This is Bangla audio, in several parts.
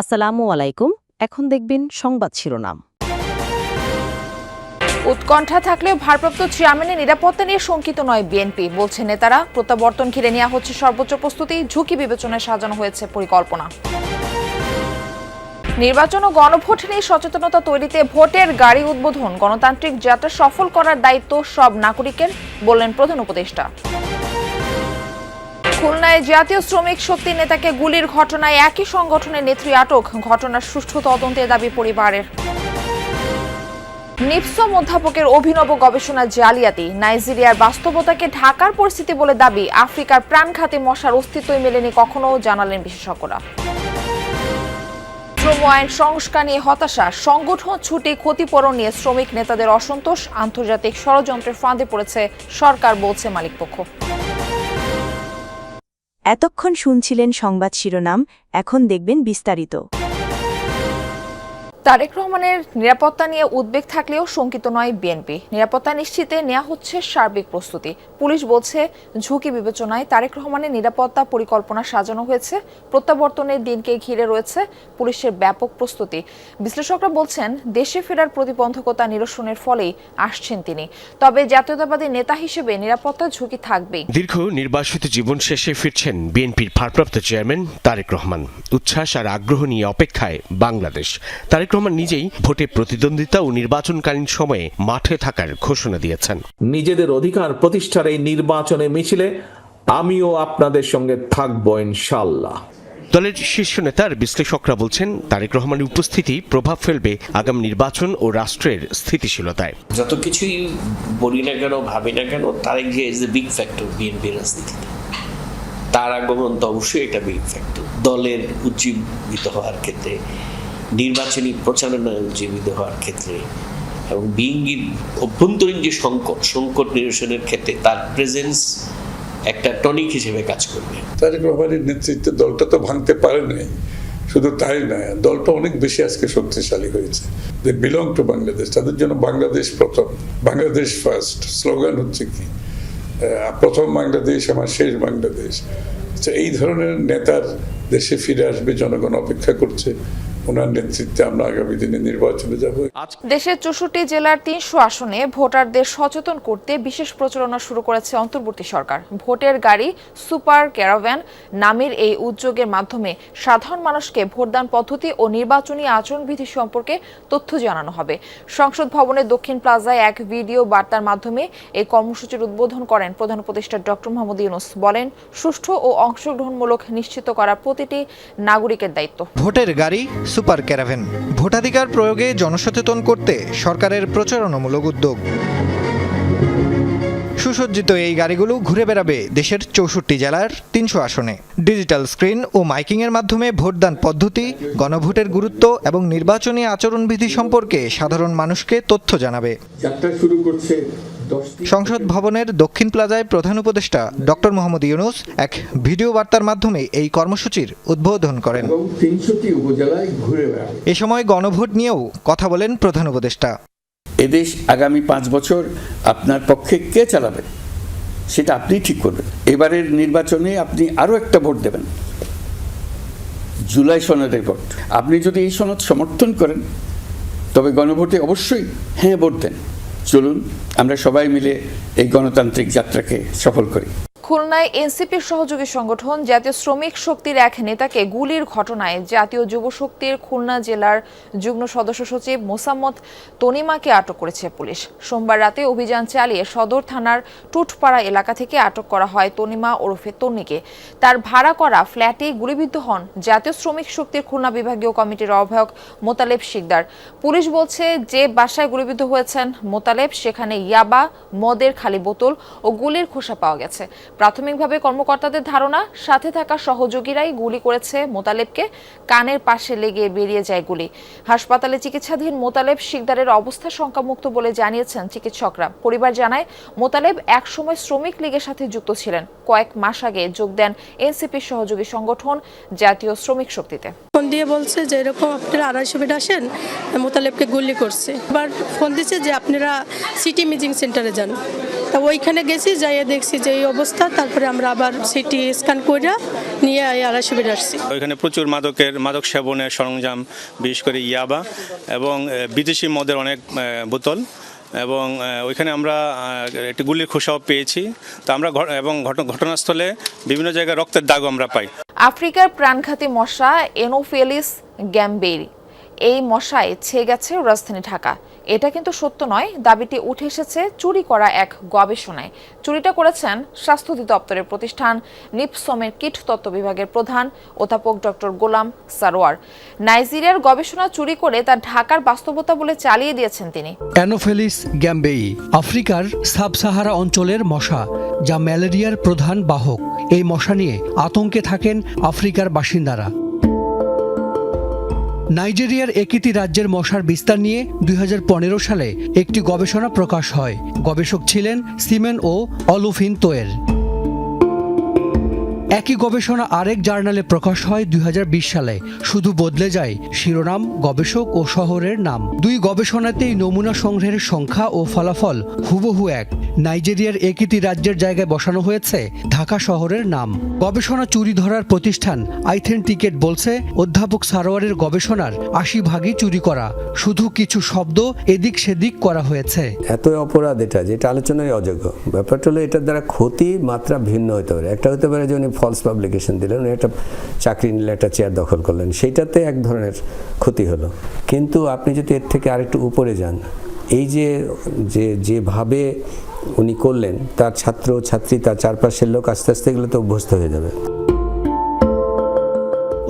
আসসালামু আলাইকুম। এখন দেখবেন সংবাদ শিরোনাম। উৎকণ্ঠা থাকলেও ভারপ্রাপ্ত চেয়ারম্যানের নিরাপত্তা নিয়ে শঙ্কিত নয় বিএনপি। বলছে নেতারা, প্রত্যাবর্তন ঘিরে নেওয়া হচ্ছে সর্বোচ্চ প্রস্তুতি, ঝুঁকি বিবেচনায় সাজানো হয়েছে পরিকল্পনা। নির্বাচন ও গণভোট নিয়ে সচেতনতা তৈরিতে ভোটের গাড়ি উদ্বোধন, গণতান্ত্রিক যাত্রা সফল করার দায়িত্ব সব নাগরিকের, বললেন প্রধান উপদেষ্টা। খুলনায় জাতীয় শ্রমিক শক্তি নেতাকে গুলির ঘটনায় একই সংগঠনের নেত্রী আটক। ঘটনার সুষ্ঠু তদন্তের দাবি পরিবারের। নিপসম অধ্যাপকের অভিনব গবেষণা জালিয়াতি। নাইজেরিয়ার বাস্তবতাকে ঢাকার পরিস্থিতি বলে দাবি আফ্রিকার প্রাণঘাতী মশার অস্তিত্বই মেলেনি কখনো, জানালেন বিশেষজ্ঞরা। শ্রম আইন সংস্কার নিয়ে হতাশা। সংগঠন ছুটি ক্ষতিপূরণ নিয়ে শ্রমিক নেতাদের অসন্তোষ। আন্তর্জাতিক ষড়যন্ত্রের ফাঁদে পড়েছে সরকার, বলছে মালিকপক্ষ। এতক্ষণ শুনছিলেন সংবাদ শিরোনাম এখন দেখবেন বিস্তারিত। তারেক রহমানের নিরাপত্তা নিয়ে উদ্বেগ থাকলেও শঙ্কিত নয় বিএনপি। নিরাপত্তা নিশ্চিতে নেওয়া হচ্ছে সার্বিক প্রস্তুতি। পুলিশ বলছে, ঝুঁকি বিবেচনায় তারেক রহমানের নিরাপত্তা পরিকল্পনা সাজানো হয়েছে। প্রত্যাবর্তনের দিনকে ঘিরে রয়েছে পুলিশের ব্যাপক প্রস্তুতি। বিশ্লেষকরা বলছেন, দেশে ফেরার প্রতিবন্ধকতা নিরসনের ফলেই আসছেন তিনি। তবে জাতীয়তাবাদী নেতা হিসেবে নিরাপত্তা ঝুঁকি থাকবেই। দীর্ঘ নির্বাসিত জীবন শেষে ফিরছেন বিএনপির ভারপ্রাপ্ত চেয়ারম্যান তারেক রহমান। উচ্ছ্বাস আর আগ্রহ নিয়ে অপেক্ষায় বাংলাদেশ। তারেক রহমান নিজেই ভোটে প্রতিদ্বন্দ্বিতা ও নির্বাচনকালীন সময়ে মাঠে থাকার ঘোষণা দিয়েছেন। নিজেদের অধিকার প্রতিষ্ঠার এই নির্বাচনে মিছিলে আমিও আপনাদের সঙ্গে থাকব ইনশাল্লাহ দলের শীর্ষ নেতার বিশ্লেষকরা বলছেন তারেক রহমানের উপস্থিতি প্রভাব ফেলবে আগামী নির্বাচন ও রাষ্ট্রের স্থিতিশীলতায়। যত কিছুই বলি না কেন ভাবি না কেন তারেক যে is a big factor BNP রাজনীতিতে তার আগমন তো অবশ্যই এটা বিগ ফ্যাক্টর দলের উজ্জীবিত হওয়ার ক্ষেত্রে নির্বাচনী প্রচারণায় উজ্জীবিত হওয়ার ক্ষেত্রে এবং বিএনপির অভ্যন্তরীণ যে সংকট সংকট নিরসনের ক্ষেত্রে তার প্রেজেন্স একটা টনিক হিসেবে কাজ করবে। তারেক রহমানের নেতৃত্বে দলটা তো ভাঙতে পারে নাই, শুধু তাই নয়, দলটা অনেক বেশি আজকে শক্তিশালী হয়েছে। দে বিলং টু বাংলাদেশ তাদের জন্য বাংলাদেশ প্রথম, বাংলাদেশ ফার্স্ট স্লোগান হচ্ছে কি? প্রথম বাংলাদেশ, আমার শেষ বাংলাদেশ। এই ধরনের নেতার দেশে ফিরে আসবে, জনগণ অপেক্ষা করছে। ওনার নেতৃত্বে আমরা আগামী দিনে নির্বাচনে যাব। দেশের চৌষট্টি জেলার তিনশো আসনে ভোটারদের সচেতন করতে বিশেষ প্রচারণা শুরু করেছে অন্তর্বর্তী সরকার। ভোটের গাড়ি সুপার ক্যারাভ্যান নামের এই উদ্যোগের মাধ্যমে সাধারণ মানুষকে ভোটদান পদ্ধতি ও নির্বাচনী আচরণবিধি সম্পর্কে তথ্য জানানো হবে। সংসদ ভবনের দক্ষিণ প্লাজায় এক ভিডিও বার্তার মাধ্যমে এই কর্মসূচির উদ্বোধন করেন প্রধান উপদেষ্টা ডক্টর মোহাম্মদ ইউনুস। বলেন সুষ্ঠু ও অংশগ্রহণমূলক নিশ্চিত করা প্রতিটি নাগরিকের দায়িত্ব। ভোটের গাড়ি সুপার ক্যারাভেন। ভোটাধিকার প্রয়োগে জনসচেতন করতে সরকারের প্রচারণামূলক উদ্যোগ। সুসজ্জিত এই গাড়িগুলো ঘুরে বেড়াবে দেশের চৌষট্টি জেলার তিনশো আসনে। ডিজিটাল স্ক্রিন ও মাইকিংয়ের মাধ্যমে ভোটদান পদ্ধতি, গণভোটের গুরুত্ব এবং নির্বাচনী আচরণবিধি সম্পর্কে সাধারণ মানুষকে তথ্য জানাবে। যাত্রা শুরু করছে। সংসদ ভবনের দক্ষিণ প্লাজায় প্রধান উপদেষ্টা ডক্টর মোহাম্মদ ইউনুস এক ভিডিও বার্তার মাধ্যমে এই কর্মসূচির উদ্বোধন করেন। এ সময় গণভোট নিয়েও কথা বলেন প্রধান উপদেষ্টা। এদেশ আগামী পাঁচ বছর আপনার পক্ষে কে চালাবে? সেটা আপনি ঠিক করবেন। এবারের নির্বাচনে আপনি আরও একটা ভোট দেবেন। জুলাই সনদের ভোট। আপনি যদি এই সনদ সমর্থন করেন তবে গণভোটে অবশ্যই হ্যাঁ ভোট দেন। চলুন আমরা সবাই মিলে এই গণতান্ত্রিক যাত্রাকে সফল করি। খুলনায় এনসিপির সহযোগী সংগঠন জাতীয় শ্রমিক শক্তির এক নেতাকে গুলির ঘটনায় জাতীয় যুব শক্তির খুলনা জেলার যুগ্ম সদস্য সচিব মোসাম্মদ তনিমাকে আটক করেছে পুলিশ। সোমবার রাতে অভিযান চালিয়ে সদর থানার টুটপাড়া এলাকা থেকে আটক করা হয় তনিমা ওরফে তন্নিকে। তার ভাড়া করা ফ্ল্যাটে গুলিবিদ্ধ হন জাতীয় শ্রমিক শক্তির খুলনা বিভাগীয় কমিটির আহ্বায়ক মোতালেব শিকদার। পুলিশ বলছে, যে বাসায় গুলিবিদ্ধ হয়েছেন মোতালেব, সেখানে ইয়াবা, মদের খালি বোতল ও গুলির খোসা পাওয়া গেছে। প্রাথমিকভাবে কর্মকর্তাদের ধারণা, সাথে থাকা সহযোগীরাই গুলি করেছে মোতালেবকে। কানের পাশে লেগে বেরিয়ে যায় গুলি। হাসপাতালে চিকিৎসাধীন মোতালেব শিকদারের অবস্থা শঙ্কামুক্ত বলে জানিয়েছেন চিকিৎসকরা। পরিবার জানায়, মোতালেব একসময় শ্রমিক লীগের সাথে যুক্ত ছিলেন। কয়েক মাস আগে যোগ দেন এনসিপির সহযোগী সংগঠন জাতীয় শ্রমিক শক্তিতে। ফোন দিয়ে বলছে যে এরকম আপনারা আড়াইশো বেড আসেন, মোতালেবকে গুলি করছে। এবার ফোন দিছে যে আপনারা সিটি মিজিং সেন্টারে যান। তা ওইখানে গেছি যাইয়ে দেখছি যে এই অবস্থা তারপরে আমরা আবার সিটি স্ক্যান করে নিয়ে আড়াইশো বেড আসছি। ওইখানে প্রচুর মাদকের মাদক সেবনের সরঞ্জাম বিশেষ করে ইয়াবা এবং বিদেশি মদের অনেক বোতল এবং ওইখানে আমরা একটি গুলির খোসাও পেয়েছি। তো আমরা এবং ঘটনাস্থলে বিভিন্ন জায়গায় রক্তের দাগও আমরা পাই। আফ্রিকার প্রাণঘাতী মশা এনোফেলিস গ্যাম্বেরি। এই মশায় ছেয়ে গেছে রাজধানী ঢাকা। এটা কিন্তু সত্য নয়, দাবিটি উঠে এসেছে চুরি করা এক গবেষণায়। চুরিটা করেছেন স্বাস্থ্য অধিদপ্তরের প্রতিষ্ঠান নিপসমের কিট তত্ত্ব বিভাগের প্রধান অধ্যাপক ডক্টর গোলাম সারোয়ার। নাইজেরিয়ার গবেষণা চুরি করে তা ঢাকার বাস্তবতা বলে চালিয়ে দিয়েছেন তিনি। অ্যানোফেলিস গ্যাম্বেই, আফ্রিকার সাব সাহারা অঞ্চলের মশা, যা ম্যালেরিয়ার প্রধান বাহক। এই মশা নিয়ে আতঙ্কে থাকেন আফ্রিকার বাসিন্দারা। নাইজেরিয়ার একটি রাজ্যের মশার বিস্তার নিয়ে দুই হাজার পনেরো সালে একটি গবেষণা প্রকাশ হয়। গবেষক ছিলেন সিমেন ও অলুফিন তোয়ের একই গবেষণা আরেক জার্নালে প্রকাশ হয় দুই হাজার বিশ সালে। শুধু বদলে যায় শিরোনাম, গবেষক ও শহরের নাম। দুই গবেষণাতেই নমুনা সংগ্রহের সংখ্যা ও ফলাফল হুবহু এক। নাইজেরিয়ার একটি রাজ্যের জায়গায় বসানো হয়েছে ঢাকা শহরের নাম। গবেষণা চুরি ধরার প্রতিষ্ঠান আইথেন্টিকেট বলছে, অধ্যাপক সারোয়ারের গবেষণার আশি ভাগই চুরি করা। শুধু কিছু শব্দ এদিক সেদিক করা হয়েছে। এত অপরাধ এটা যেটা আলোচনায় অযোগ্য। ব্যাপারটা হলো এটার দ্বারা ক্ষতি মাত্রা ভিন্ন হতে পারে। একটা হতে পারে যে উনি ফলস পাবলিকেশন দিলেন উনি একটা চাকরি নিলে একটা চেয়ার দখল করলেন। সেইটাতে এক ধরনের ক্ষতি হলো। কিন্তু আপনি যদি এর থেকে আরেকটু উপরে যান, এই যে যে, যেভাবে উনি করলেন, তার ছাত্র ছাত্রী, তার চারপাশের লোক আস্তে আস্তে এগুলো তো অভ্যস্ত হয়ে যাবে।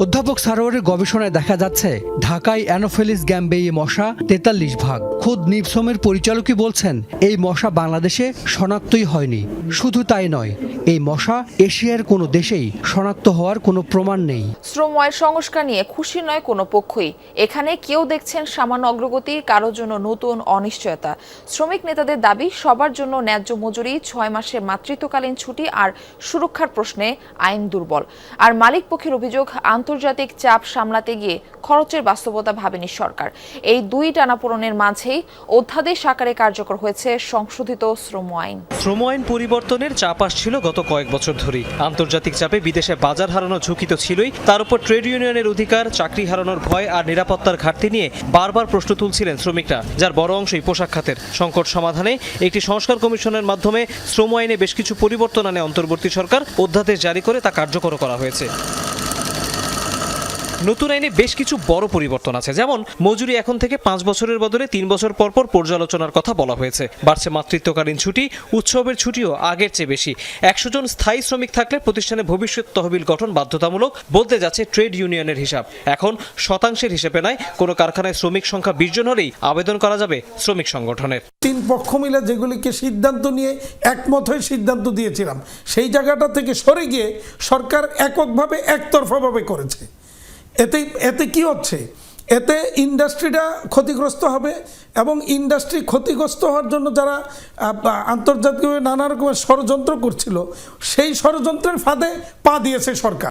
অধ্যাপক সারোয়ারের গবেষণায় দেখা যাচ্ছে, ঢাকায় অ্যানোফেলিস গ্যাম্বেই মশা তেতাল্লিশ ভাগ। খোদ নিপসমের পরিচালকই বলছেন, এই মশা বাংলাদেশে শনাক্তই হয়নি। শুধু তাই নয়, এই মশা এশিয়ার কোনো দেশেই শনাক্ত হওয়ার কোনো প্রমাণ নেই। শ্রম আইন সংস্কার নিয়ে খুশি নয় কোনো পক্ষই। এখানে কেউ দেখছেন সামান্য অগ্রগতি, কারোর জন্য নতুন অনিশ্চয়তা। শ্রমিক নেতাদের দাবি, সবার জন্য ন্যায্য মজুরি, ছয় মাসের মাতৃত্বকালীন ছুটি আর সুরক্ষার প্রশ্নে আইন দুর্বল। আর মালিক পক্ষের অভিযোগ আন্তর্জাতিক চাপ সামলাতে গিয়ে খরচের বাস্তবতা ভাবেনি সরকার। এই দুই টানাপোড়নের মাঝেই অধ্যাদেশ আকারে কার্যকর হয়েছে সংশোধিত শ্রম আইন। শ্রম আইন পরিবর্তনের চাপ আসছিল গত কয়েক বছর ধরেই। আন্তর্জাতিক চাপে বিদেশে বাজার হারানো ঝুঁকি তো ছিলই। তার উপর ট্রেড ইউনিয়নের অধিকার, চাকরি হারানোর ভয় আর নিরাপত্তার ঘাটতি নিয়ে বারবার প্রশ্ন তুলছিলেন শ্রমিকরা, যার বড় অংশই পোশাক খাতের। সংকট সমাধানে একটি সংস্কার কমিশনের মাধ্যমে শ্রম আইনে বেশ কিছু পরিবর্তন আনে অন্তর্বর্তী সরকার। অধ্যাদেশ জারি করে তা কার্যকর করা হয়েছে। নতুন আইনে বেশ কিছু বড় পরিবর্তন আছে। যেমন, মজুরি এখন থেকে পাঁচ বছরের বদলে তিন বছর পর পর পর্যালোচনার কথা বলা হয়েছে। বাড়ছে মাতৃত্বকালীন ছুটি, উৎসবের ছুটিও আগের চেয়ে বেশি। একশো জন স্থায়ী শ্রমিক থাকলে প্রতিষ্ঠানে ভবিষ্যৎ তহবিল গঠন বাধ্যতামূলক বলতে যাচ্ছে ট্রেড ইউনিয়নের হিসাব। এখন শতাংশের হিসেবে নয়, কোনো কারখানায় শ্রমিক সংখ্যা বিশ জন হলেই আবেদন করা যাবে শ্রমিক সংগঠনের। তিন পক্ষ মিলে যেগুলিকে সিদ্ধান্ত নিয়ে একমত হয়ে সিদ্ধান্ত দিয়েছিলাম, সেই জায়গাটা থেকে সরে গিয়ে সরকার এককভাবে, একতরফাভাবে করেছে। এতে এতে কি হচ্ছে? এতে ইন্ডাস্ট্রিটা ক্ষতিগ্রস্ত হবে এবং ইন্ডাস্ট্রি ক্ষতিগ্রস্ত হওয়ার জন্য যারা আন্তর্জাতিকভাবে নানা রকমের ষড়যন্ত্র করছিল, সেই ষড়যন্ত্রের ফাঁদে পা দিয়েছে সরকার।